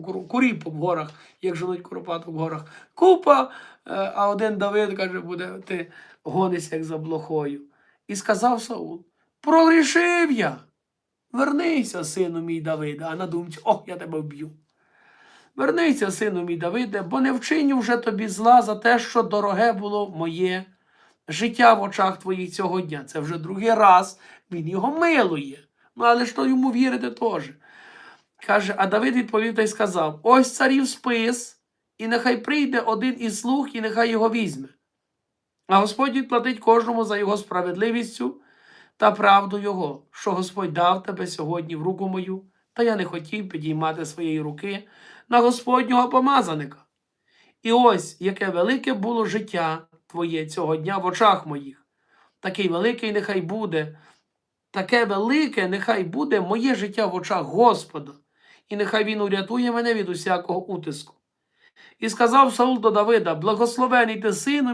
Куру- куріпу в горах, як женуть куропатку в горах. Купа, е, а один Давид каже, буде ти гонишся як за блохою. І сказав Саул: Прогрішив я. Вернися, сину мій Давида, а на думці, о, я тебе вб'ю. Вернися, сину мій Давиде, бо не вчиню вже тобі зла за те, що дороге було моє життя в очах твоїх цього дня. Це вже другий раз він його милує. Ну, але ж то йому вірити теж. Каже, а Давид відповів та й сказав: Ось царів спис, і нехай прийде один із слуг, і нехай його візьме. А Господь відплатить кожному за його справедливістю та правду його, що Господь дав тебе сьогодні в руку мою, та я не хотів підіймати своєї руки на Господнього помазаника. І ось яке велике було життя твоє цього дня в очах моїх. Такий великий нехай буде, таке велике нехай буде моє життя в очах Господа, і нехай він урятує мене від усякого утиску. І сказав Саул до Давида: Благословений ти сину